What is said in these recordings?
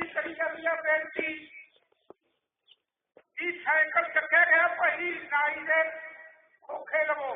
गलती करी गई बेन की ई साइकिल चक्या गया पही नाई दे खोखे लवो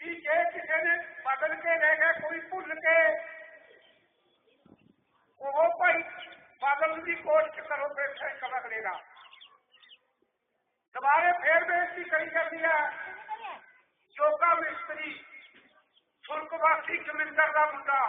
किसी ने बदल के रह गया कोई भूल के। वो भाई, बदल की कोशिश करो फिर साइकिल अगलेगा दोबारे फिर बेनती करी जाती है। चौका मिस्त्री सुर्खवासी जमींदर का मुद्दा।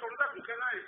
soldado que hagáis.